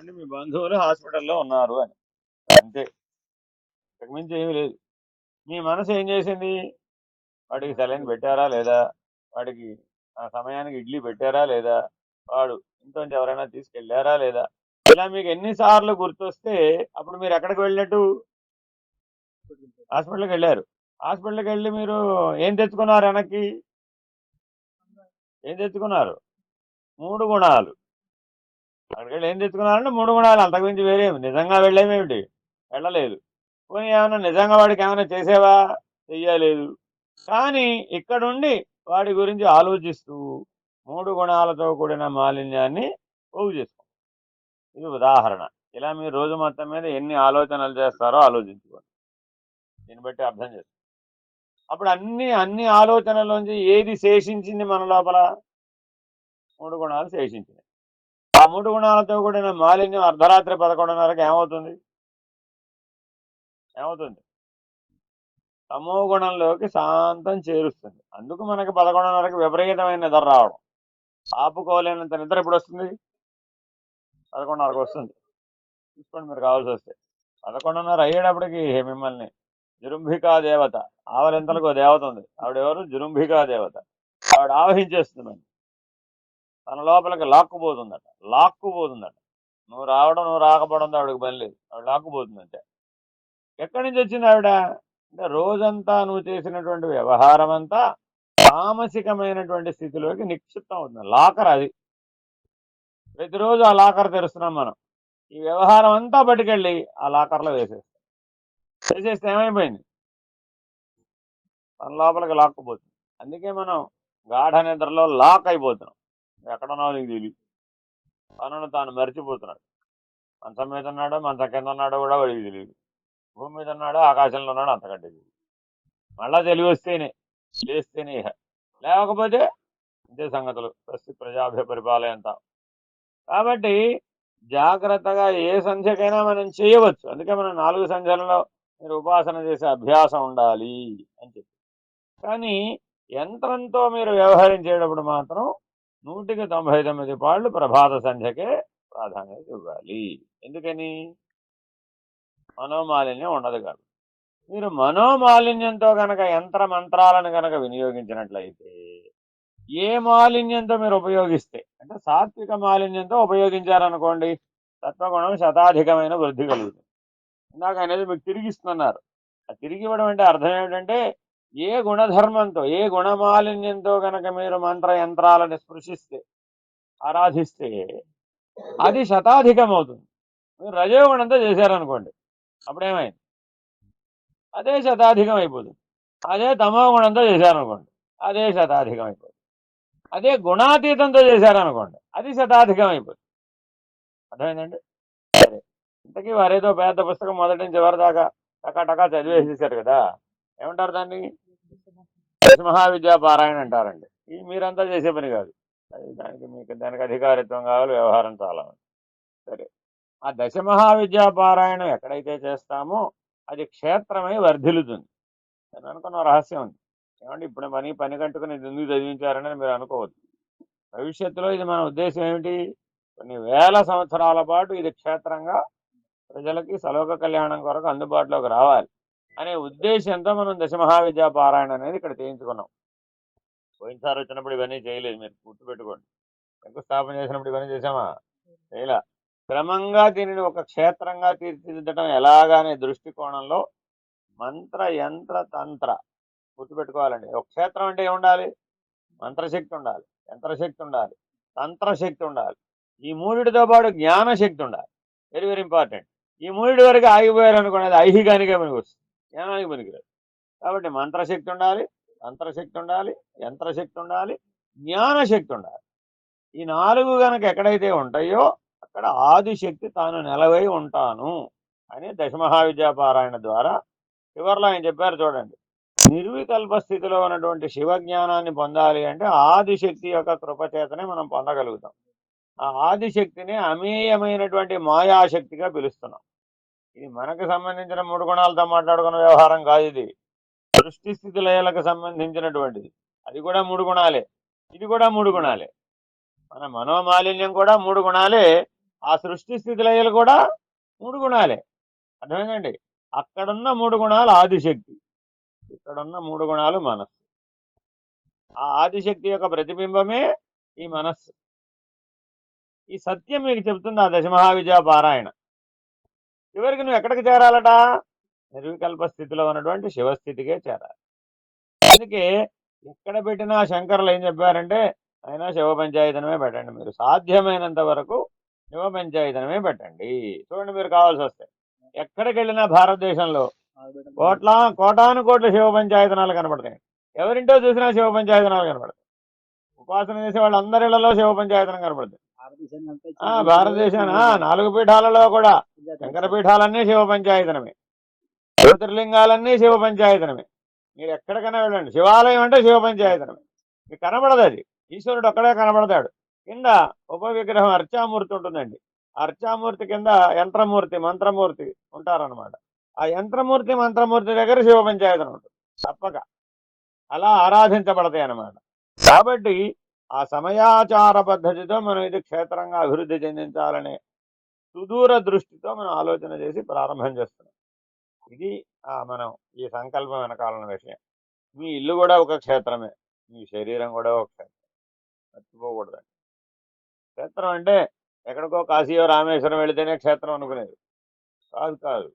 ఏమంటే మీ బంధువులు హాస్పిటల్లో ఉన్నారు అని. అంతే. ఇంతకు మించి ఏమీ లేదు. మీ మనసు ఏం చేసింది? వాడికి సెలైన్ పెట్టారా లేదా? వాడికి ఆ సమయానికి ఇడ్లీ పెట్టారా లేదా? వాడు ఇంట్లోంచి ఎవరైనా తీసుకెళ్ళారా లేదా? ఇలా మీకు ఎన్నిసార్లు గుర్తొస్తే అప్పుడు మీరు ఎక్కడికి వెళ్ళినట్టు? హాస్పిటల్కి వెళ్ళారు. హాస్పిటల్కి వెళ్ళి మీరు ఏం తెచ్చుకున్నారు వెనక్కి? ఏం తెచ్చుకున్నారు? మూడు గుణాలు. అక్కడికి ఏం తెచ్చుకున్నారంటే మూడు గుణాలు అంతకుమించి వేరేమి నిజంగా వెళ్ళేమేమిటి వెళ్ళలేదు. పోనీ ఏమైనా నిజంగా వాడికి ఏమైనా చేసేవా? చెయ్యలేదు. కానీ ఇక్కడుండి వాడి గురించి ఆలోచిస్తూ మూడు గుణాలతో కూడిన మాలిన్యాన్ని పోగు చేసుకోండి. ఇది ఉదాహరణ. ఇలా మీరు రోజు మొత్తం మీద ఎన్ని ఆలోచనలు చేస్తారో ఆలోచించుకోండి. దీన్ని బట్టి అర్థం చేసుకోండి. అప్పుడు అన్ని అన్ని ఆలోచనలోంచి ఏది శేషించింది మన లోపల? మూడు గుణాలు శేషించిన ఆ మూడు గుణాలతో కూడిన మాలిన్యం అర్ధరాత్రి పదకొండున్నరకు ఏమవుతుంది? ఏమవుతుంది? తమో గుణంలోకి శాంతం చేరుస్తుంది. అందుకు మనకి పదకొండున్నరకు విపరీతమైన నిద్ర రావడం. ఆపుకోలేనంత నిద్ర ఎప్పుడు వస్తుంది? పదకొండున్నరకు వస్తుంది. చూసుకోండి మీరు కావాల్సి వస్తే. పదకొండున్నర అయ్యేటప్పటికి మిమ్మల్ని జురుంభికా దేవత ఆవలింతలకు దేవత ఉంది. ఆవిడ ఎవరు దేవత. ఆవిడ ఆవహించేస్తుంది మనని. తన లోపలికి లాక్కుపోతుందట. లాక్కుపోతుందట. నువ్వు రావడం నువ్వు రాకపోవడం ఆవిడకి పని లేదు. ఆవిడ లాక్కుపోతుంది అంతే ఎక్కడి నుంచి వచ్చింది ఆవిడ? అంటే రోజంతా నువ్వు చేసినటువంటి వ్యవహారం అంతా తామసికమైనటువంటి స్థితిలోకి నిక్షిప్తం అవుతుంది. లాకర్ అది. ప్రతిరోజు ఆ లాకర్ తెరుస్తున్నాం మనం. ఈ వ్యవహారం అంతా పట్టుకెళ్ళి ఆ లాకర్లో వేసేస్తాం. వేసేస్తే ఏమైపోయింది? తన లోపలికి లాక్కుపోతుంది. అందుకే మనం గాఢ నిద్రలో లాక్ అయిపోతున్నాం. ఎక్కడున్నా నీకు తెలియదు తనను తాను మర్చిపోతున్నాడు. మంచం మీద ఉన్నాడో మంచం కింద ఉన్నాడో కూడా వాడికి తెలియదు భూమి మీద ఉన్నాడో ఆకాశంలో ఉన్నాడో అంతకంటే తెలియదు మళ్ళా తెలివి వస్తేనే లేస్తేనే ఇహ. లేకపోతే ఇంతే సంగతులు. ప్రస్తుత ప్రజాభ్య పరిపాలయంత కాబట్టి జాగ్రత్తగా ఏ సంధ్యకైనా మనం చేయవచ్చు. అందుకే మనం నాలుగు సంధ్యలలో మీరు ఉపాసన చేసే అభ్యాసం ఉండాలి అని చెప్పి. కానీ యంత్రంతో మీరు వ్యవహరించేటప్పుడు మాత్రం నూటికి తొంభై తొమ్మిది పాళ్ళు ప్రభాత సంధ్యకే ప్రాధాన్యత ఇవ్వాలి. ఎందుకని? మనోమాలిన్యం ఉండదు కాదు. మీరు మనోమాలిన్యంతో కనుక యంత్ర మంత్రాలను కనుక వినియోగించినట్లయితే ఏ మాలిన్యంతో మీరు ఉపయోగిస్తే అంటే సాత్విక మాలిన్యంతో ఉపయోగించారనుకోండి తత్వగుణం శతాధికమైన వృద్ధి కలుగుతుంది. ఇందాక అనేది మీకు తిరిగిస్తున్నారు ఆ తిరిగి ఇవ్వడం అంటే అర్థం ఏమిటంటే ఏ గుణధర్మంతో ఏ గుణమాలిన్యంతో గనక మీరు మంత్ర యంత్రాలను స్పృశిస్తే ఆరాధిస్తే అది శతాధికం అవుతుంది మీరు రజోగుణంతో చేశారనుకోండి అప్పుడేమైంది? అదే శతాధికం అయిపోతుంది అదే తమో గుణంతో చేశారనుకోండి అదే శతాధికం అయిపోతుంది అదే గుణాతీతంతో చేశారనుకోండి అది శతాధికం అయిపోతుంది అర్థమైందండి? సరే. ఇంతకీ వారేదో పేద పుస్తకం మొదటి నుంచి ఎవరిదాకా టకాటకా టకా టకా చదివేసేసారు కదా. ఏమంటారు దాన్ని? మహావిద్యా పారాయణ అంటారండి. ఇది మీరంతా చేసే పని కాదు. అది దానికి మీకు దానికి అధికారిత్వం కావాలి వ్యవహారం చాలా ఉంది. సరే. ఆ దశ మహావిద్యా పారాయణం ఎక్కడైతే చేస్తామో అది క్షేత్రమై వర్ధిల్లుతుంది. నేను అనుకున్న రహస్యం ఉంది ఏమంటే ఇప్పుడు పని పని కట్టుకుని ఇది ఎందుకు చదివించారని మీరు అనుకోవద్దు. భవిష్యత్తులో ఇది మన ఉద్దేశం ఏమిటి? కొన్ని వేల సంవత్సరాల పాటు ఇది క్షేత్రంగా ప్రజలకి సలోక కళ్యాణం కొరకు అందుబాటులోకి రావాలి. అనే ఉద్దేశంతో మనం దశమహావిద్యా పారాయణ అనేది ఇక్కడ చేయించుకున్నాం. పోయినసారి వచ్చినప్పుడు ఇవన్నీ చేయలేదు మీరు గుర్తుపెట్టుకోండి. శంకుస్థాపన చేసినప్పుడు ఇవన్నీ చేసామా చేయలే. క్రమంగా దీనిని ఒక క్షేత్రంగా తీర్చిదిద్దడం ఎలాగనే దృష్టికోణంలో మంత్ర యంత్ర తంత్ర గుర్తుపెట్టుకోవాలండి. ఒక క్షేత్రం అంటే ఏముండాలి? మంత్రశక్తి ఉండాలి యంత్రశక్తి ఉండాలి తంత్రశక్తి ఉండాలి. ఈ మూడిటితో పాటు జ్ఞానశక్తి ఉండాలి. వెరీ వెరీ ఇంపార్టెంట్ ఈ మూడిటి వరకు ఆగిపోయారు అనుకునేది ఐహికానికే మనకు వస్తుంది జ్ఞానానికి పనికిరాదు. కాబట్టి మంత్రశక్తి ఉండాలి తంత్రశక్తి ఉండాలి యంత్రశక్తి ఉండాలి జ్ఞానశక్తి ఉండాలి. ఈ నాలుగు గనక ఎక్కడైతే ఉంటాయో అక్కడ ఆదిశక్తి తాను నెలవై ఉంటాను అని దశమహావిద్యాపారాయణ ద్వారా చివరిలో ఆయన చెప్పారు చూడండి. నిర్వికల్ప స్థితిలో ఉన్నటువంటి శివ జ్ఞానాన్ని పొందాలి అంటే ఆదిశక్తి యొక్క కృపచేతనే మనం పొందగలుగుతాం. ఆ ఆదిశక్తిని అమేయమైనటువంటి మాయాశక్తిగా పిలుస్తున్నాం. ఇది మనకు సంబంధించిన మూడు గుణాలతో మాట్లాడుకున్న వ్యవహారం కాదు ఇది. సృష్టి స్థితి లయలకు సంబంధించినటువంటిది. అది కూడా మూడు గుణాలే. ఇది కూడా మూడు గుణాలే. మన మనోమాలిన్యం కూడా మూడు గుణాలే. ఆ సృష్టి స్థితి లయలు కూడా మూడు గుణాలే. అర్థమైందండి? అక్కడున్న మూడు గుణాలు ఆదిశక్తి. ఇక్కడున్న మూడు గుణాలు మనస్సు. ఆ ఆదిశక్తి యొక్క ప్రతిబింబమే ఈ మనస్సు. ఈ సత్యం మీకు చెప్తుంది ఆ దశమహావిద్యా పారాయణ. చివరికి నువ్వు ఎక్కడికి చేరాలట? నిర్వికల్ప స్థితిలో ఉన్నటువంటి శివస్థితికే చేరాలి. అందుకే ఎక్కడ పెట్టినా శంకర్లు ఏం చెప్పారంటే అయినా శివ పంచాయతనమే పెట్టండి మీరు. సాధ్యమైనంత వరకు శివ పంచాయతనమే పెట్టండి. చూడండి మీరు కావాల్సి వస్తే. ఎక్కడికి వెళ్ళినా భారతదేశంలో కోట్ల కోటాను కోట్ల శివ పంచాయతనాలు కనపడతాయి ఎవరింటో చూసినా శివ పంచాయతనాలు కనపడతాయి ఉపాసన చేసే వాళ్ళందరిలో శివ పంచాయతనం కనపడుతుంది ఆ భారతదేశం నాలుగు పీఠాలలో కూడా శంకరపీఠాలన్నీ శివ పంచాయతనమే జ్యోతిర్లింగాలన్నీ శివ పంచాయతనమే మీరు ఎక్కడికైనా వెళ్ళండి. శివాలయం అంటే శివ పంచాయతనమే మీకు కనబడదు అది. ఈశ్వరుడు ఒక్కడే కనబడతాడు. కింద ఉప విగ్రహం అర్చామూర్తి ఉంటుందండి. అర్చామూర్తి కింద యంత్రమూర్తి మంత్రమూర్తి ఉంటారనమాట ఆ యంత్రమూర్తి మంత్రమూర్తి దగ్గర శివ పంచాయతనం ఉంటుంది. తప్పక. అలా ఆరాధించబడతాయి అనమాట కాబట్టి ఆ సమయాచార పద్ధతితో మనం ఇది క్షేత్రంగా అభివృద్ధి చెందించాలనే సుదూర దృష్టితో మనం ఆలోచన చేసి ప్రారంభం చేస్తున్నాం. ఇది మనం ఈ సంకల్పం వెనకాలన్న విషయం. మీ ఇల్లు కూడా ఒక క్షేత్రమే. మీ శరీరం కూడా ఒక క్షేత్రం. మర్చిపోకూడదండి. క్షేత్రం అంటే ఎక్కడికో కాశీయో రామేశ్వరం వెళితేనే క్షేత్రం అనుకునేది. కాదు కాదు.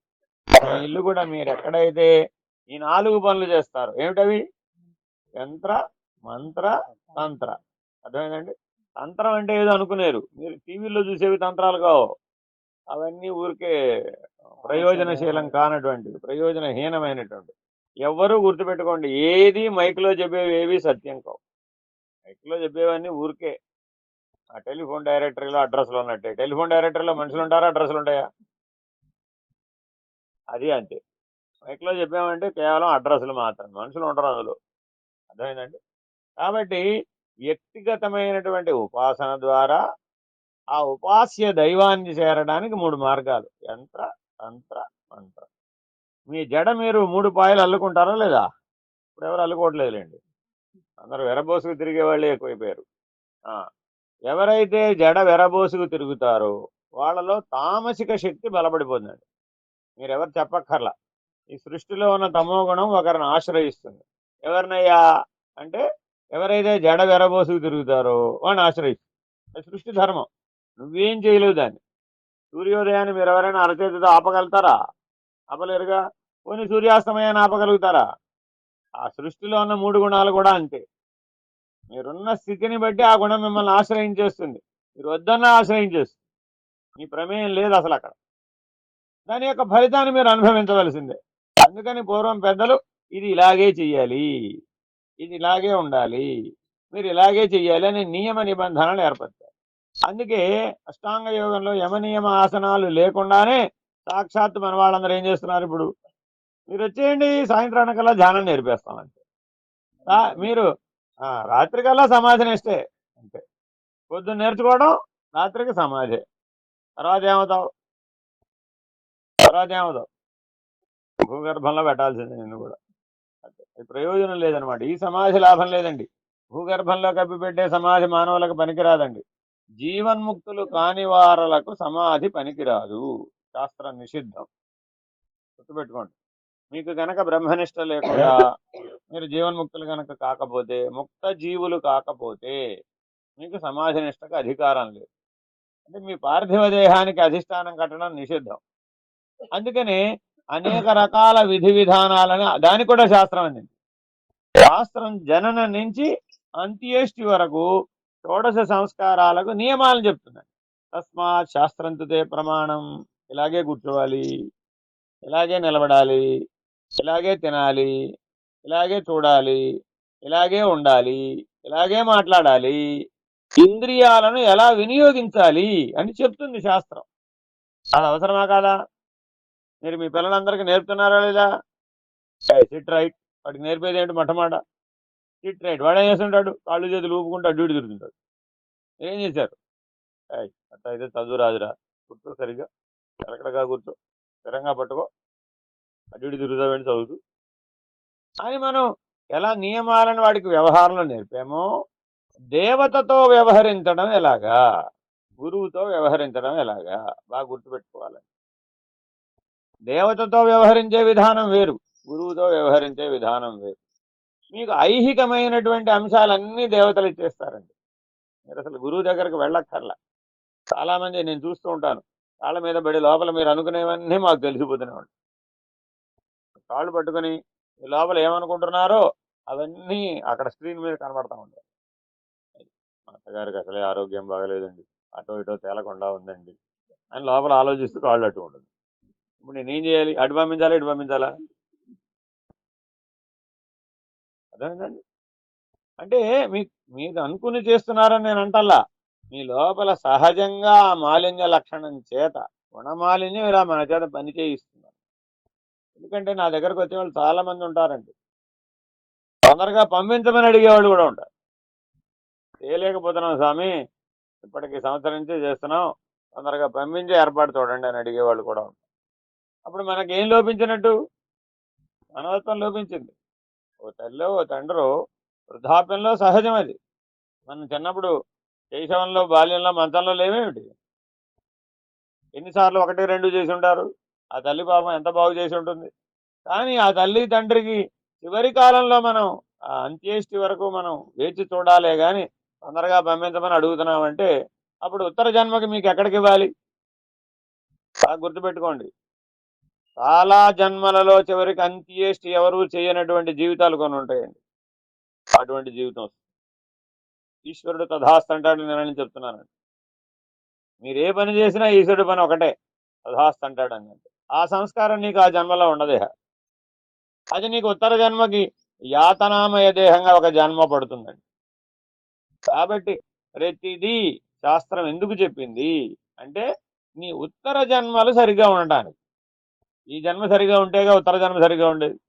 మీ ఇల్లు కూడా మీరు ఎక్కడైతే ఈ నాలుగు పనులు చేస్తారు ఏమిటవి? యంత్ర మంత్ర తంత్ర. అర్థమైందండి? తంత్రం అంటే ఏదో అనుకునేరు. మీరు టీవీలో చూసేవి తంత్రాలు కావు. అవన్నీ ఊరికే ప్రయోజనశీలం కానటువంటివి ప్రయోజనహీనమైనటువంటి ఎవ్వరూ గుర్తుపెట్టుకోండి ఏది మైక్లో చెప్పేవి సత్యం కావు. మైక్లో చెప్పేవన్నీ ఊరికే. ఆ టెలిఫోన్ డైరెక్టరీలో అడ్రస్లు ఉన్నట్టే. టెలిఫోన్ డైరెక్టరీలో మనుషులు ఉంటారా అడ్రస్లు ఉంటాయా? అది అంతే. మైక్లో చెప్పామంటే కేవలం అడ్రస్లు మాత్రం మనుషులు ఉండరు అందులో. అర్థమైందండి? కాబట్టి వ్యక్తిగతమైనటువంటి ఉపాసన ద్వారా ఆ ఉపాస్య దైవాన్ని చేరడానికి మూడు మార్గాలు. యంత్ర తంత్ర మంత్ర. మీ జడ మీరు మూడు పాయలు అల్లుకుంటారా లేదా? ఇప్పుడు ఎవరు అల్లుకోవట్లేదులేండి. అందరూ వెరబోసుకు తిరిగే వాళ్ళే ఎక్కువైపోయారు. ఎవరైతే జడ వెరబోసుకు తిరుగుతారో వాళ్ళలో తామసిక శక్తి బలపడిపోతుందండి. మీరు ఎవరు చెప్పక్కర్లా. ఈ సృష్టిలో ఉన్న తమో గుణం ఒకరిని ఆశ్రయిస్తుంది. ఎవరినయ్యా? అంటే ఎవరైతే జడ వెరబోసుకు తిరుగుతారో వాడిని ఆశ్రయిస్తుంది. అది సృష్టి ధర్మం. నువ్వేం చేయలేవు దాన్ని. సూర్యోదయాన్ని మీరు ఎవరైనా అరచేతితో ఆపగలుగుతారా? ఆపలేరుగా? పోనీ సూర్యాస్తమయాన్ని ఆపగలుగుతారా? ఆ సృష్టిలో ఉన్న మూడు గుణాలు కూడా అంతే. మీరున్న స్థితిని బట్టి ఆ గుణం మిమ్మల్ని ఆశ్రయించేస్తుంది మీరు వద్దన్నా ఆశ్రయించేస్తుంది మీ ప్రమేయం లేదు అసలు అక్కడ. దాని యొక్క ఫలితాన్ని మీరు అనుభవించవలసిందే. అందుకని పూర్వం పెద్దలు ఇది ఇలాగే చెయ్యాలి. ఇది ఇలాగే ఉండాలి. మీరు ఇలాగే చెయ్యాలి అనే నియమ నిబంధనలు ఏర్పడతాయి. అందుకే అష్టాంగ యోగంలో యమనియమ ఆసనాలు లేకుండానే సాక్షాత్ మన వాళ్ళందరూ ఏం చేస్తున్నారు ఇప్పుడు? మీరు వచ్చేయండి సాయంత్రానికల్లా ధ్యానం నేర్పేస్తామంటే మీరు ఆ, రాత్రికల్లా సమాధి నెస్టే అంతే. పొద్దున్న నేర్చుకోవడం రాత్రికి సమాధి. తర్వాత ఏమవుతావు? తర్వాత ఏమవుతావు? భూగర్భంలో పెట్టాల్సిందే నిన్ను కూడా. అంతే. ప్రయోజనం లేదనమాట ఈ సమాధి లాభం లేదండి. భూగర్భంలో కప్పిపెట్టే సమాధి మానవులకు పనికిరాదండి. జీవన్ముక్తులు కాని వారలకు సమాధి పనికిరాదు. శాస్త్రం నిషిద్ధం. గుర్తుపెట్టుకోండి. మీకు గనక బ్రహ్మనిష్ట లేకుండా మీరు జీవన్ముక్తులు గనక కాకపోతే ముక్త జీవులు కాకపోతే మీకు సమాధి నిష్టకు అధికారం లేదు. అంటే మీ పార్థివ దేహానికి అధిష్టానం కట్టడం నిషిద్ధం. అందుకని అనేక రకాల విధి విధానాలని దానికి కూడా శాస్త్రం అందింది. శాస్త్రం జనన నుంచి అంత్యేష్టి వరకు షోడశ సంస్కారాలకు నియమాలు చెప్తున్నాయి. తస్మాత్ శాస్త్రంతుతే ప్రమాణం. ఇలాగే కూర్చోవాలి. ఇలాగే నిలబడాలి. ఇలాగే తినాలి. ఇలాగే చూడాలి. ఇలాగే ఉండాలి. ఇలాగే మాట్లాడాలి. ఇంద్రియాలను ఎలా వినియోగించాలి అని చెప్తుంది శాస్త్రం. అది అవసరమా కాదా? మీరు మీ పిల్లలందరికీ నేర్పుతున్నారా లేదా? సిట్ రైట్ వాటికి నేర్పేది ఏంటి మొట్టమాట సిట్ రైట్ వాడు ఏం చేస్తుంటాడు కాళ్ళు చేతులు ఊపుకుంటూ అడ్డు తిరుగుతుంటాడు. ఏం చేశారు? అట్లా అయితే చదువు రాదురా. కూర్చో సరిగ్గా. కరెక్ట్గా కూర్చో. స్థిరంగా పట్టుకో. అడ్డు ఇటు చదువుతూ. అని మనం ఎలా నియమాలను వాడికి వ్యవహారంలో నేర్పామో? దేవతతో వ్యవహరించడం ఎలాగా? గురువుతో వ్యవహరించడం ఎలాగా? బాగా గుర్తుపెట్టుకోవాలని దేవతతో వ్యవహరించే విధానం వేరు. గురువుతో వ్యవహరించే విధానం వేరు. మీకు ఐహికమైనటువంటి అంశాలన్నీ దేవతలు ఇచ్చేస్తారండి. మీరు అసలు గురువు దగ్గరకు వెళ్ళక్కర్లా. చాలా మంది నేను చూస్తూ ఉంటాను. కాళ్ళ మీద పడి లోపల మీరు అనుకునేవన్నీ మాకు తెలిసిపోతూనే ఉంటాయి. కాళ్ళు పట్టుకొని లోపల ఏమనుకుంటున్నారో అవన్నీ అక్కడ స్క్రీన్ మీద కనబడతా ఉంటాయి. మా అత్తగారికి అసలే ఆరోగ్యం బాగలేదండి. అటో ఇటో తేలకుండా ఉందండి. అని లోపల ఆలోచిస్తూ కాళ్ళు అట్టు ఉంటుంది. ఇప్పుడు నేనేం చేయాలి? అటు పంపించాలా? ఇటు పంపించాలా? అర్థమైందండి? అంటే మీ మీరు అనుకుని చేస్తున్నారని నేను అంటల్లా. మీ లోపల సహజంగా ఆ మాలిన్య లక్షణం చేత గుణమాలిన్యం ఇలా మన చేత పని చేయిస్తున్నారు. ఎందుకంటే నా దగ్గరకు వచ్చే వాళ్ళు చాలా మంది ఉంటారండి. తొందరగా పంపించమని అడిగేవాళ్ళు కూడా ఉంటారు. చేయలేకపోతున్నాం స్వామి ఇప్పటికి సంవత్సరం నుంచే చేస్తున్నాం తొందరగా పంపించే ఏర్పాటు చూడండి అని అడిగేవాళ్ళు కూడా ఉంటారు. అప్పుడు మనకేం లోపించినట్టు? మనవత్వం లోపించింది. ఓ తల్లి ఓ తండ్రు వృద్ధాప్యంలో సహజం అది మనం చిన్నప్పుడు శైశవంలో బాల్యంలో మంచంలో లేవేమిటి? ఎన్నిసార్లు ఒకటి రెండు చేసి ఉంటారు. ఆ తల్లి పాపం ఎంత బాగు చేసి ఉంటుంది? కానీ ఆ తల్లి తండ్రికి చివరి కాలంలో మనం ఆ అంత్యేష్టి వరకు మనం వేచి చూడాలే కానీ తొందరగా పంపించమని అడుగుతున్నామంటే అప్పుడు ఉత్తర జన్మకి మీకు ఎక్కడికి ఇవ్వాలి బాగా గుర్తుపెట్టుకోండి. చాలా జన్మలలో చివరికి అంత్యేష్టి ఎవరు చేయనటువంటి జీవితాలు కొన్ని ఉంటాయండి. అటువంటి జీవితం ఈశ్వరుడు తథాస్తు అంటాడు నేనని చెప్తున్నానండి. మీరు ఏ పని చేసినా ఈశ్వరుడు పని ఒకటే తథాస్తు అంటాడు అని ఆ సంస్కారం నీకు ఆ జన్మలో ఉండదేహ. అది నీకు ఉత్తర జన్మకి యాతనామయ దేహంగా ఒక జన్మ పడుతుందండి. కాబట్టి ప్రతిదీ శాస్త్రం ఎందుకు చెప్పింది? అంటే నీ ఉత్తర జన్మలు సరిగ్గా ఉండటానికి. ఈ జన్మ సరిగా ఉంటేగా ఉత్తర జన్మ సరిగా ఉండేది.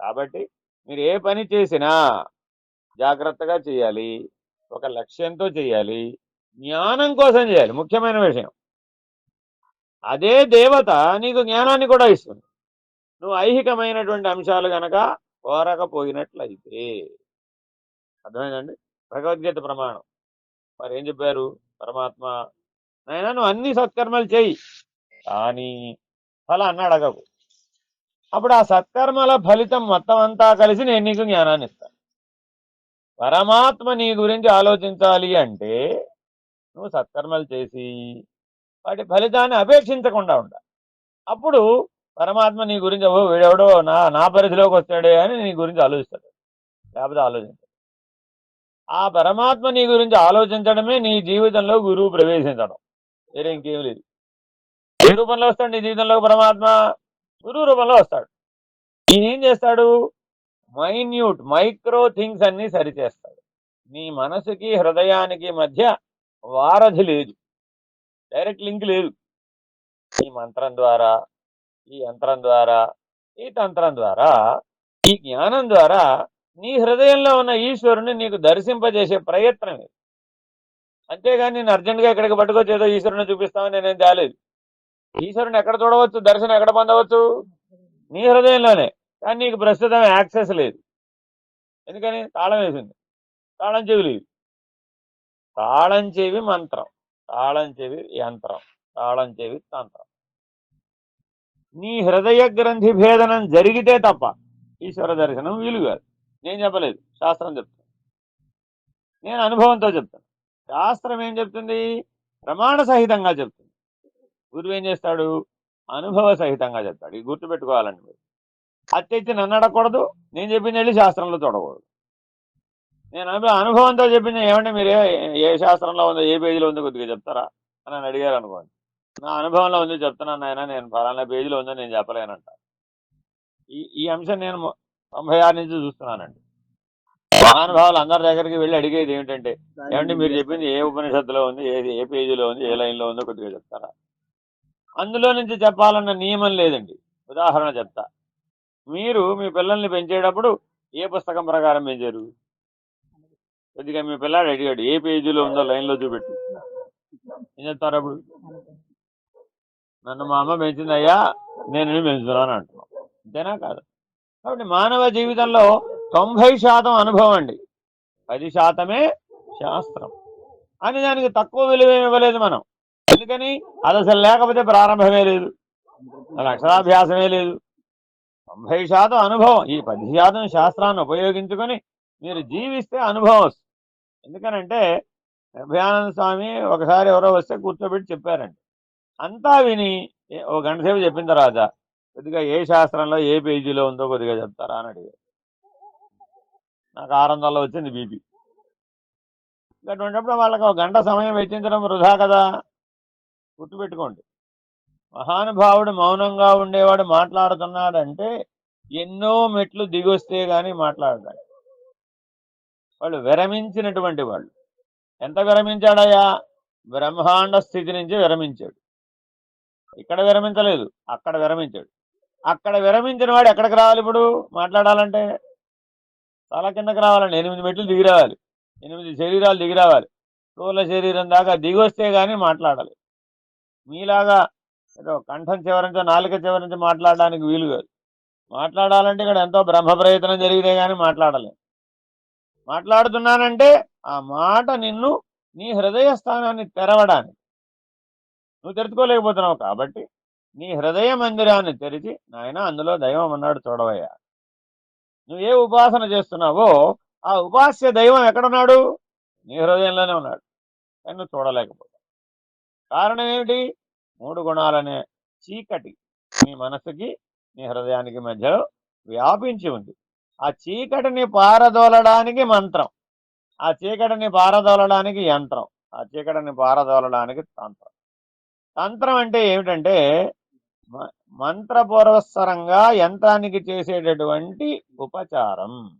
కాబట్టి మీరు ఏ పని చేసినా జాగ్రత్తగా చేయాలి ఒక లక్ష్యంతో చేయాలి జ్ఞానం కోసం చేయాలి ముఖ్యమైన విషయం. అదే దేవత నీకు జ్ఞానాన్ని కూడా ఇస్తుంది. నువ్వు ఐహికమైనటువంటి అంశాలు గనక కోరకపోయినట్లయితే అర్థమైందండి? భగవద్గీత ప్రమాణం. మరి ఏం చెప్పారు? పరమాత్మ. నాయన నువ్వు అన్ని సత్కర్మలు చేయి. కానీ ఫలాన్ని అడగకు అప్పుడు ఆ సత్కర్మల ఫలితం మొత్తం అంతా కలిసి నేను నీకు జ్ఞానాన్ని ఇస్తాను. పరమాత్మ నీ గురించి ఆలోచించాలి అంటే నువ్వు సత్కర్మలు చేసి వాటి ఫలితాన్ని అపేక్షించకుండా ఉండాలి. అప్పుడు పరమాత్మ నీ గురించి ఓ వీడెవడో నా నా పరిధిలోకి వస్తాడే అని నీ గురించి ఆలోచిస్తాడు. లేకపోతే ఆలోచించాడు. ఆ పరమాత్మ నీ గురించి ఆలోచించడమే నీ జీవితంలో గురువు ప్రవేశించడం. వేరే ఇంకేం లేదు. ఏ రూపంలో వస్తాడు నీ జీవితంలో పరమాత్మ? గురువు రూపంలో వస్తాడు. ఈయన ఏం చేస్తాడు? మైన్యూట్ మైక్రో థింగ్స్ అన్ని సరిచేస్తాడు. నీ మనసుకి హృదయానికి మధ్య వారధి లేదు. డైరెక్ట్ లింక్ లేదు. ఈ మంత్రం ద్వారా ఈ యంత్రం ద్వారా ఈ తంత్రం ద్వారా ఈ జ్ఞానం ద్వారా నీ హృదయంలో ఉన్న ఈశ్వరుని నీకు దర్శింపజేసే ప్రయత్నం ఇది అంతేగాని నేను అర్జెంట్గా ఎక్కడికి పట్టుకొచ్చేదో ఈశ్వరుని చూపిస్తామని నేనేం తేలేదు. ఈశ్వరుని ఎక్కడ చూడవచ్చు? దర్శనం ఎక్కడ పొందవచ్చు? నీ హృదయంలోనే. కానీ నీకు ప్రస్తుతం యాక్సెస్ లేదు. ఎందుకని? తాళం వేసింది. తాళం చెవి లేదు. తాళం చెవి మంత్రం. తాళం చెవి యంత్రం. తాళం చెవి తంత్రం. నీ హృదయ గ్రంథి భేదనం జరిగితే తప్ప ఈశ్వర దర్శనం వీలు కాదు. నేను చెప్పలేదు. శాస్త్రం చెప్తాను నేను అనుభవంతో చెప్తాను. శాస్త్రం ఏం చెప్తుంది? ప్రమాణ సహితంగా చెప్తుంది. గురువు ఏం చేస్తాడు? అనుభవ సహితంగా చెప్తాడు. ఇది గుర్తుపెట్టుకోవాలండి మీరు. అది తెచ్చి నన్ను అడగకూడదు నేను చెప్పింది వెళ్ళి శాస్త్రంలో చూడకూడదు. నేను అనుభవంతో చెప్పింది ఏమంటే మీరు? ఏ శాస్త్రంలో ఉందో ఏ పేజీలో ఉందో కొద్దిగా చెప్తారా? అని నన్ను అడిగారు అనుకోండి. నా అనుభవంలో ఉందో చెప్తున్నాను ఆయన నేను ఫలానా పేజీలో ఉందో నేను చెప్పలేనంట. ఈ ఈ అంశం నేను తొంభై ఆరు నుంచి చూస్తున్నానండి. మహానుభావులు అందరి దగ్గరికి వెళ్ళి అడిగేది ఏమిటంటే ఏమంటే మీరు చెప్పింది ఏ ఉపనిషత్తులో ఉంది ఏది ఏ పేజీలో ఉంది ఏ లైన్లో ఉందో కొద్దిగా చెప్తారా? అందులో నుంచి చెప్పాలన్న నియమం లేదండి. ఉదాహరణ చెప్తా. మీరు మీ పిల్లల్ని పెంచేటప్పుడు ఏ పుస్తకం ప్రకారం పెంచారు? కొద్దిగా మీ పిల్లాడు అడిగాడు ఏ పేజీలో ఉందో లైన్లో చూపెట్టు. ఏం చెప్తారు అప్పుడు? నన్ను మా అమ్మ పెంచిందయ్యా నేను పెంచుతున్నాను అంటున్నాను అంతేనా కాదు? కాబట్టి మానవ జీవితంలో తొంభై శాతం అనుభవం అండి. పది శాతమే శాస్త్రం. అని దానికి తక్కువ విలువ ఇవ్వలేదు మనం. ఎందుకని అది అసలు లేకపోతే ప్రారంభమే లేదు. అసలు అక్షరాభ్యాసమే లేదు. తొంభై శాతం అనుభవం ఈ పది శాతం శాస్త్రాన్ని ఉపయోగించుకొని మీరు జీవిస్తే అనుభవం వస్తుంది. ఎందుకనంటే అభయానంద స్వామి ఒకసారి ఎవరో వస్తే కూర్చోబెట్టి చెప్పారండి. అంతా విని ఓ గంట సేపు చెప్పిన తర్వాత కొద్దిగా ఏ శాస్త్రంలో ఏ పేజీలో ఉందో కొద్దిగా చెప్తారా అని అడిగారు. నాకు ఆరు వందల్లో వచ్చింది బీపీ. అటువంటిప్పుడు వాళ్ళకి ఒక గంట సమయం వెచ్చించడం వృధా కదా. గుర్తుపెట్టుకోండి. మహానుభావుడు మౌనంగా ఉండేవాడు మాట్లాడుతున్నాడంటే ఎన్నో మెట్లు దిగొస్తే గాని మాట్లాడతాడు. వాళ్ళు విరమించినటువంటి వాళ్ళు. ఎంత విరమించాడయ్యా? బ్రహ్మాండ స్థితి నుంచి విరమించాడు. ఇక్కడ విరమించలేదు అక్కడ విరమించాడు. అక్కడ విరమించిన వాడు ఎక్కడికి రావాలి ఇప్పుడు మాట్లాడాలంటే? చాలా కిందకి రావాలండి. ఎనిమిది మెట్లు దిగి రావాలి. ఎనిమిది శరీరాలు దిగి రావాలి. స్థూల శరీరం దాకా దిగొస్తే గానీ మాట్లాడాలి మీలాగా ఏదో కంఠం చివరించో నాలుక చివరించో మాట్లాడడానికి వీలు కాదు. మాట్లాడాలంటే ఇక్కడ ఎంతో బ్రహ్మ ప్రయత్నం జరిగితే గానీ మాట్లాడలేం. మాట్లాడుతున్నానంటే ఆ మాట నిన్ను నీ హృదయ స్థానాన్ని తెరవడానికి. నువ్వు తెరుచుకోలేకపోతున్నావు కాబట్టి నీ హృదయ మందిరాన్ని తెరిచి నాయన అందులో దైవం అన్నాడు చూడవయ్యా. నువ్వు ఏ ఉపాసన చేస్తున్నావో ఆ ఉపాస్య దైవం ఎక్కడున్నాడు? నీ హృదయంలోనే ఉన్నాడు. కానీ నువ్వు చూడలేకపోతావు కారణం ఏమిటి మూడు గుణాలనే చీకటి మీ మనసుకి నీ హృదయానికి మధ్యలో వ్యాపించి ఉంది. ఆ చీకటిని పారదోలడానికి మంత్రం. ఆ చీకటిని పారదోలడానికి యంత్రం. ఆ చీకటిని పారదోలడానికి తంత్రం. తంత్రం అంటే ఏమిటంటే మ- మంత్రపూర్వస్వరంగా యంత్రానికి చేసేటటువంటి ఉపచారం.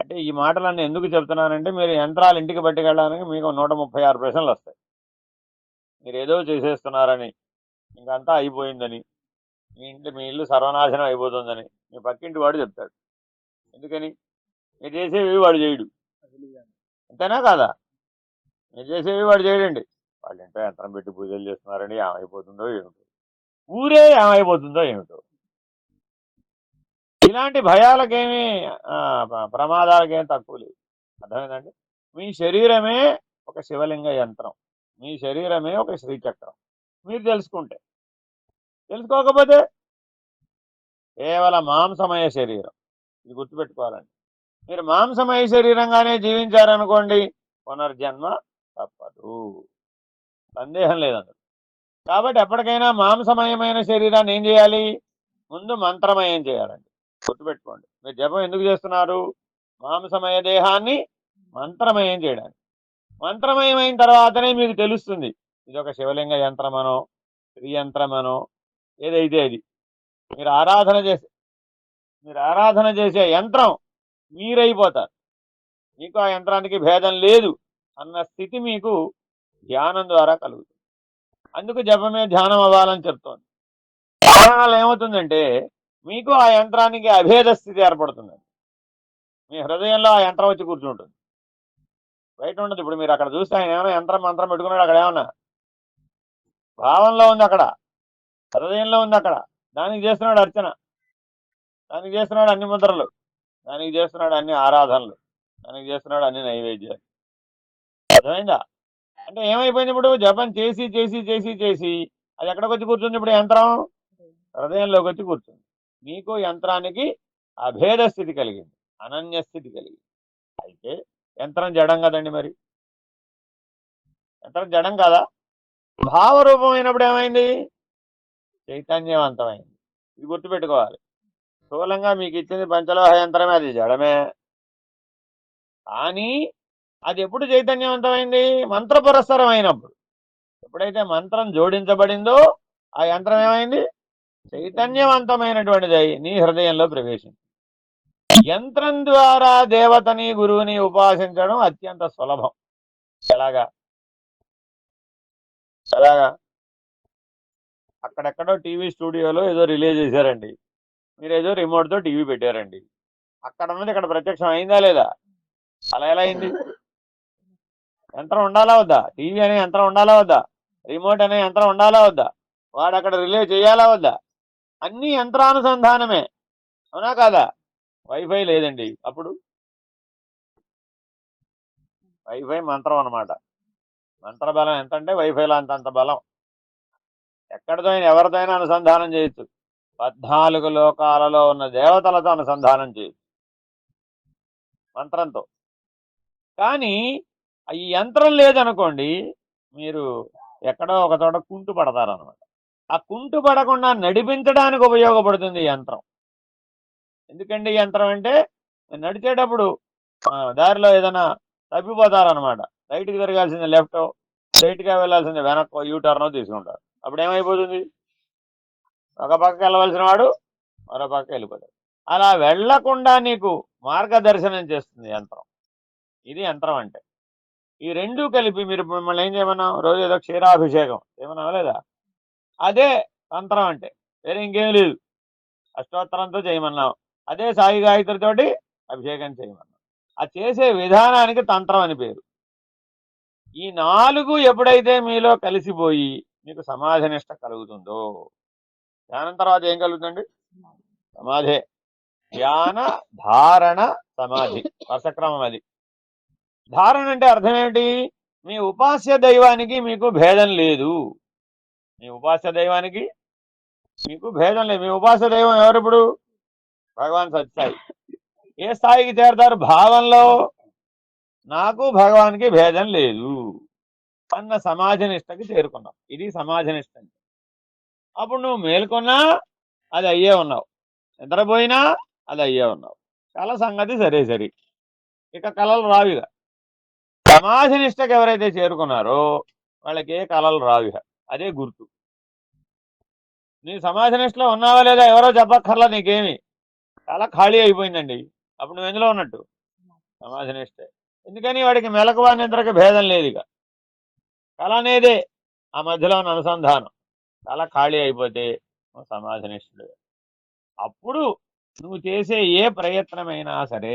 అంటే ఈ మాటలన్నీ ఎందుకు చెప్తున్నానంటే మీరు యంత్రాలు ఇంటికి పట్టుకెళ్ళడానికి మీకు నూట ముప్పై ఆరు ప్రశ్నలు వస్తాయి. మీరు ఏదో చేసేస్తున్నారని. ఇంకంతా అయిపోయిందని. మీ ఇంటి మీ ఇల్లు సర్వనాశనం అయిపోతుందని. మీ పక్కింటి వాడు చెప్తాడు. ఎందుకని? మీరు చేసేవి వాడు చేయడు. అంతేనా కాదా? మీరు చేసేవి వాడు చేయడండి. వాళ్ళ ఇంట్లో యంత్రం పెట్టి పూజలు చేస్తున్నారని ఏమైపోతుందో ఏమిటో. ఊరే ఏమైపోతుందో ఏమిటో. ఇలాంటి భయాలకేమీ ప్రమాదాలకేం తక్కువ లేదు అర్థమైందండి? మీ శరీరమే ఒక శివలింగ యంత్రం. మీ శరీరమే ఒక శ్రీచక్రం మీరు తెలుసుకుంటే. తెలుసుకోకపోతే? కేవలం మాంసమయ శరీరం. ఇది గుర్తుపెట్టుకోవాలండి. మీరు మాంసమయ శరీరంగానే జీవించారనుకోండి పునర్జన్మ తప్పదు. సందేహం లేదండి. కాబట్టి ఎప్పటికైనా మాంసమయమైన శరీరాన్ని ఏం చేయాలి? ముందు మంత్రమయం చేయాలండి. గుర్తుపెట్టుకోండి. మీరు జపం ఎందుకు చేస్తున్నారు? మాంసమయ దేహాన్ని మంత్రమయం చేయడానికి. మంత్రమయమైన తర్వాతనే మీకు తెలుస్తుంది. ఇది ఒక శివలింగ యంత్రమనో యంత్రమనో ఏదైతే అది. మీరు ఆరాధన చేసే మీరు ఆరాధన చేసే యంత్రం మీరైపోతారు. మీకు ఆ యంత్రానికి భేదం లేదు అన్న స్థితి మీకు ధ్యానం ద్వారా కలుగుతుంది. అందుకు జపమే ధ్యానం అవ్వాలని చెప్తోంది. కారణాలు ఏమవుతుందంటే మీకు ఆ యంత్రానికి అభేద స్థితి ఏర్పడుతుంది మీ హృదయంలో ఆ యంత్రం వచ్చి కూర్చుంటుంది. బయట ఉండదు. ఇప్పుడు మీరు అక్కడ చూస్తే ఆయన ఏమైనా యంత్రం మంత్రం పెట్టుకున్నాడు అక్కడ ఏమన్నా? భావంలో ఉంది అక్కడ. హృదయంలో ఉంది అక్కడ. దానికి చేస్తున్నాడు అర్చన. దానికి చేస్తున్నాడు అన్ని ముద్రలు. దానికి చేస్తున్నాడు అన్ని ఆరాధనలు. దానికి చేస్తున్నాడు అన్ని నైవేద్యాలు. అర్థమైందా? అంటే ఏమైపోయింది ఇప్పుడు? జపం చేసి చేసి చేసి చేసి అది ఎక్కడికి వచ్చి కూర్చుంది ఇప్పుడు యంత్రం? హృదయంలోకి వచ్చి కూర్చుంది. మీకు యంత్రానికి అభేద స్థితి కలిగింది. అనన్య స్థితి కలిగింది. అయితే యంత్రం జడం కదండి మరి. యంత్రం జడం కదా? భావరూపమైనప్పుడు ఏమైంది? చైతన్యవంతమైంది. ఇది గుర్తుపెట్టుకోవాలి. స్థూలంగా మీకు ఇచ్చింది పంచలోహ యంత్రమే అది జడమే. కానీ అది ఎప్పుడు చైతన్యవంతమైంది? మంత్ర అయినప్పుడు ఎప్పుడైతే మంత్రం జోడించబడిందో ఆ యంత్రం ఏమైంది? చైతన్యవంతమైనటువంటిది అయి నీ హృదయంలో ప్రవేశించింది. యంత్రం ద్వారా దేవతని గురువుని ఉపాసించడం అత్యంత సులభం. ఎలాగా? ఎలాగా? అక్కడెక్కడో టీవీ స్టూడియోలో ఏదో రిలీజ్ చేశారండి. మీరు ఏదో రిమోట్తో టీవీ పెట్టారండి. అక్కడ ఉన్నది ఇక్కడ ప్రత్యక్షం అయిందా లేదా? అలా ఎలా అయింది? యంత్రం ఉండాలా వద్దా? టీవీ అనే యంత్రం ఉండాలా వద్దా? రిమోట్ అనే యంత్రం ఉండాలా వద్దా? వాడు అక్కడ రిలే చేయాలా వద్దా? అన్ని యంత్రానుసంధానమే. అవునా కాదా? వైఫై లేదండి. అప్పుడు వైఫై మంత్రం అనమాట మంత్ర బలం ఎంత అంటే వైఫైలో అంతంత బలం. ఎక్కడితో ఎవరిదైనా అనుసంధానం చేయొచ్చు. పద్నాలుగు లోకాలలో ఉన్న దేవతలతో అనుసంధానం చేయొచ్చు. మంత్రంతో. కానీ ఈ యంత్రం లేదనుకోండి మీరు ఎక్కడో ఒక చోట కుంటు పడతారనమాట ఆ కుంటు పడకుండా నడిపించడానికి ఉపయోగపడుతుంది యంత్రం. ఎందుకండి ఈ యంత్రం అంటే నడిచేటప్పుడు దారిలో ఏదైనా తప్పిపోతారనమాట రైట్కి తిరగాల్సింది లెఫ్ట్ స్ట్రైట్గా వెళ్ళాల్సింది వెనక్కు యూ టర్న్ తీసుకుంటారు. అప్పుడు ఏమైపోతుంది ఒక పక్క వెళ్ళవలసిన వాడు మరో పక్క వెళ్ళిపోతాడు. అలా వెళ్ళకుండా నీకు మార్గదర్శనం చేస్తుంది యంత్రం. ఇది యంత్రం అంటే. ఈ రెండు కలిపి మీరు మిమ్మల్ని ఏం చేయమన్నాం రోజు ఏదో క్షీరాభిషేకం ఏమన్నా లేదా? అదే తంత్రం అంటే. వేరే ఇంకేం లేదు. అష్టోత్తరంతో చేయమన్నాం అదే సాయి గాయత్రితోటి అభిషేకం చేయమన్నాం ఆ చేసే విధానానికి తంత్రం అని పేరు. ఈ నాలుగు ఎప్పుడైతే మీలో కలిసిపోయి మీకు సమాధినిష్ట కలుగుతుందో ధ్యానం తర్వాత ఏం కలుగుతుంది? సమాధే. ధ్యాన ధారణ సమాధి. వర్షక్రమం అది. ధారణ అంటే అర్థం ఏమిటి? మీ ఉపాస్య దైవానికి మీకు భేదం లేదు. మీ ఉపాస్య దైవానికి మీకు భేదం లేదు. మీ ఉపాస్య దైవం ఎవరిప్పుడు భగవాన్ సత్సాయి ఏ స్థాయికి చేరతారు? భావంలో. నాకు భగవాన్కి భేదం లేదు. అన్న సమాజనిష్టకి చేరుకున్నావు ఇది సమాజనిష్ట అంటే. అప్పుడు నువ్వు మేల్కొన్నా అది అయ్యే ఉన్నావు. నిద్రపోయినా అది అయ్యే ఉన్నావు. కళ సంగతి సరే సరే. ఇక కళలు రావు సమాజనిష్టకి ఎవరైతే చేరుకున్నారో వాళ్ళకి ఏ కళలు రావు అదే గుర్తు. నీ సమాధినిష్టలో ఉన్నావా లేదా ఎవరో చెప్పక్కర్లా నీకేమి. చాలా ఖాళీ అయిపోయిందండి. అప్పుడు నువ్వు ఎందులో ఉన్నట్టు? సమాధి నిష్టే. ఎందుకని వాడికి మెలకువ నిద్రకి భేదం లేదు ఇక. కళ అనేదే ఆ మధ్యలో ఉన్న అనుసంధానం. చాలా ఖాళీ అయిపోతే నువ్వు అప్పుడు నువ్వు చేసే ఏ ప్రయత్నమైనా సరే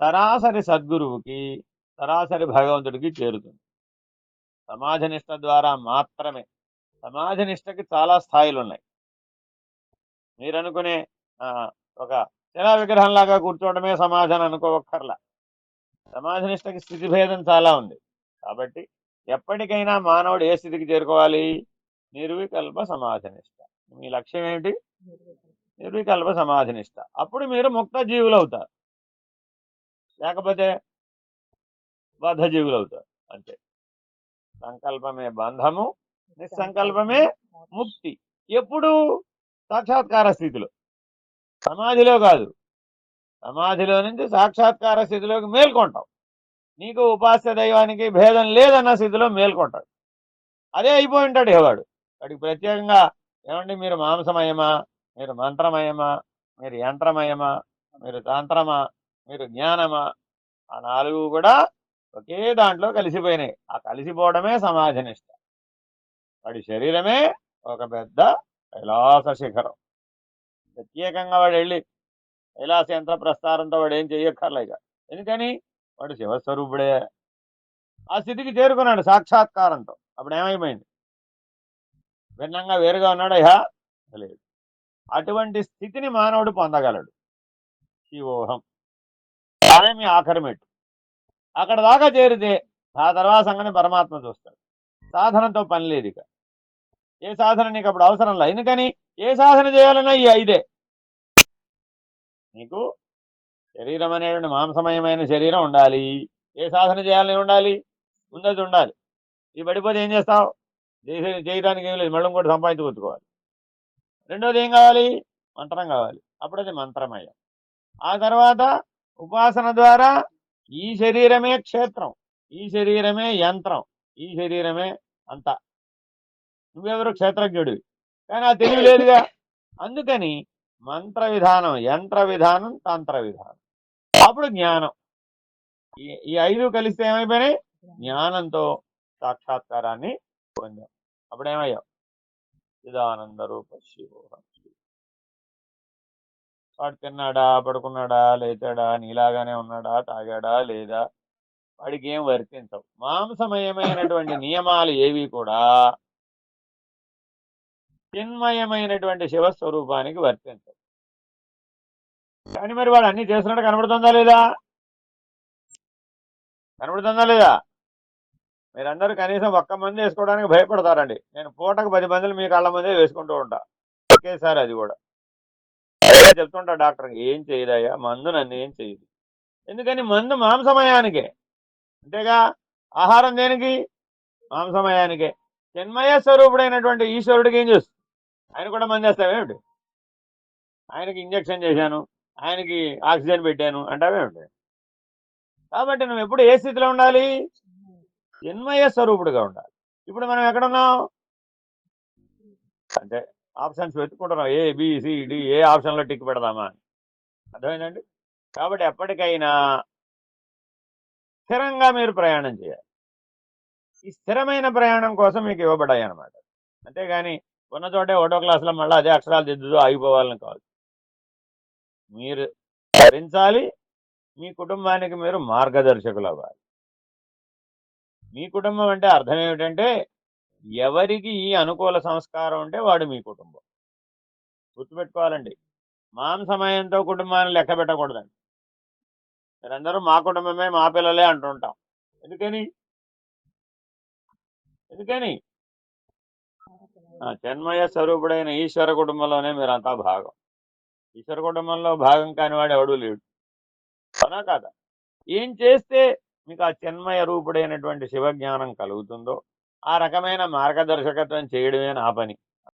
సరాసరి సద్గురువుకి సరాసరి భగవంతుడికి చేరుతుంది. సమాధినిష్ట ద్వారా మాత్రమే. సమాధినిష్టకి చాలా స్థాయిలు ఉన్నాయి మీరనుకునే ఆ, ఒక శిలా విగ్రహంలాగా కూర్చోవడమే సమాధానం అనుకోవక్కర్లా. సమాధినిష్టకి స్థితి భేదం చాలా ఉంది. కాబట్టి ఎప్పటికైనా మానవుడు ఏ స్థితికి చేరుకోవాలి? నిర్వికల్ప సమాధినిష్ట మీ లక్ష్యం ఏమిటి? నిర్వికల్ప సమాధినిష్ట అప్పుడు మీరు ముక్త జీవులు అవుతారు లేకపోతే బద్ధ జీవులు అవుతారు అంతే. సంకల్పమే బంధము నిస్సంకల్పమే ముక్తి. ఎప్పుడు సాక్షాత్కార స్థితిలో. సమాధిలో కాదు. సమాధిలో నుంచి సాక్షాత్కార స్థితిలోకి మేల్కొంటావు. నీకు ఉపాస్య దైవానికి భేదం లేదన్న స్థితిలో మేల్కొంటాడు. అదే అయిపోయి ఉంటాడు ఇవాడు వాడు వాడికి ప్రత్యేకంగా ఏమండి మీరు మాంసమయమా? మీరు మంత్రమయమా? మీరు యంత్రమయమా? మీరు తంత్రమా? మీరు జ్ఞానమా? ఆ నాలుగు కూడా ఒకే దాంట్లో కలిసిపోయినాయి. ఆ కలిసిపోవడమే సమాధినిష్ట. వాడి శరీరమే ఒక పెద్ద కైలాస శిఖరం. ప్రత్యేకంగా వాడు వెళ్ళి కైలాస యంత్ర ప్రస్తారంతో వాడు ఏం చెయ్యక్కర్లే ఇక. ఎందుకని? వాడు శివస్వరూపుడే. ఆ స్థితికి చేరుకున్నాడు సాక్షాత్కారంతో. అప్పుడు ఏమైపోయింది? భిన్నంగా వేరుగా ఉన్నాడు ఇహ లేదు. అటువంటి స్థితిని మానవుడు పొందగలడు. శివోహం అదే మీ ఆఖరి మెట్టు. అక్కడ దాకా చేరితే ఆ తర్వాత సంగతి పరమాత్మ చూస్తాడు. సాధనతో పని లేదు ఇక. ఏ సాధన నీకు అప్పుడు అవసరం లేదు ఎందుకని? ఏ సాధన చేయాలన్నా ఈ ఐదే. నీకు శరీరం అనేటువంటి మాంసమయమైన శరీరం ఉండాలి. ఏ సాధన చేయాలని ఉండాలి? ఉన్నది ఉండాలి. ఈ పడిపోతే ఏం చేస్తావు? చేసే చేయడానికి ఏం లేదు. మళ్ళీ కూడా సంపాదించుకొచ్చుకోవాలి. రెండోది ఏం కావాలి? మంత్రం కావాలి. అప్పుడు అది మంత్రమయం. ఆ తర్వాత ఉపాసన ద్వారా ఈ శరీరమే క్షేత్రం. ఈ శరీరమే యంత్రం. ఈ శరీరమే అంతా. నువ్వెవరు క్షేత్రజ్ఞుడివి. కానీ ఆ తెలివి లేదుగా. అందుకని మంత్ర విధానం యంత్ర విధానం తంత్ర విధానం. అప్పుడు జ్ఞానం. ఈ ఈ ఐదు కలిస్తే ఏమైపోయినాయి? జ్ఞానంతో సాక్షాత్కారాన్ని పొందాం. అప్పుడు ఏమయ్యావు చిదానంద రూప శివోహం వాడు తిన్నాడా? పడుకున్నాడా? లేచాడా? నీలాగానే ఉన్నాడా? తాగాడా? లేదా? వాడికి ఏం వర్తించవు. మాంసమయమైనటువంటి నియమాలు ఏవి కూడా చిన్మయమైనటువంటి శివస్వరూపానికి వర్తించదు. కానీ మరి వాడు అన్ని చేస్తున్నాడు కనబడుతుందా లేదా? కనబడుతుందా లేదా? మీరందరూ కనీసం ఒక్క మంది వేసుకోవడానికి భయపడతారండి. నేను పూటకు పది మందిని మీ కళ్ళ ముందే వేసుకుంటూ ఉంటా. ఒకేసారి అది కూడా. చెప్తుంటా డాక్టర్ ఏం చేయదయ్యా? మందు నన్ను ఏం చేయదు. ఎందుకని? మందు మాంసమయానికే. అంతేగా? ఆహారం దేనికి? మాంసమయానికే. చిన్మయ స్వరూపుడైనటువంటి ఈశ్వరుడికి ఏం చేస్తుంది? ఆయన కూడా మందేస్తావేమిటి ఆయనకి ఇంజక్షన్ చేశాను ఆయనకి ఆక్సిజన్ పెట్టాను అంటావేమిటి కాబట్టి నువ్వు ఎప్పుడు ఏ స్థితిలో ఉండాలి? చిన్మయ స్వరూపుడుగా ఉండాలి. ఇప్పుడు మనం ఎక్కడున్నాం? అంటే ఆప్షన్స్ వెతుక్కుంటున్నాం. ఏ బిసిడి ఏ ఆప్షన్లో టిక్ పెడదామా అని. అర్థమైందండి? కాబట్టి ఎప్పటికైనా స్థిరంగా మీరు ప్రయాణం చేయాలి. ఈ స్థిరమైన ప్రయాణం కోసం మీకు ఇవ్వబడ్డాయి అనమాట అంతేగాని ఉన్న చోటే ఒకటో క్లాసులో మళ్ళీ అదే అక్షరాలు దిద్దుతూ ఆగిపోవాలని కాదు. మీరు భరించాలి మీ కుటుంబానికి మీరు మార్గదర్శకులు అవ్వాలి. మీ కుటుంబం అంటే అర్థం ఏమిటంటే ఎవరికి ఈ అనుకూల సంస్కారం ఉంటే వాడు మీ కుటుంబం. గుర్తుపెట్టుకోవాలండి. మాంసమయంతో కుటుంబాన్ని లెక్క పెట్టకూడదండి. మీరందరూ మా కుటుంబమే మా పిల్లలే అంటుంటాం. ఎందుకని? ఎందుకని? చిన్మయ స్వరూపుడైన ఈశ్వర కుటుంబంలోనే మీరంతా భాగం. ఈశ్వర కుటుంబంలో భాగం కానివాడు ఎవడూ లేడు. అవునా కాదా? ఏం చేస్తే మీకు ఆ చిన్మయ రూపుడైనటువంటి శివజ్ఞానం కలుగుతుందో ఆ రకమైన మార్గదర్శకత్వం చేయడమే నా పని.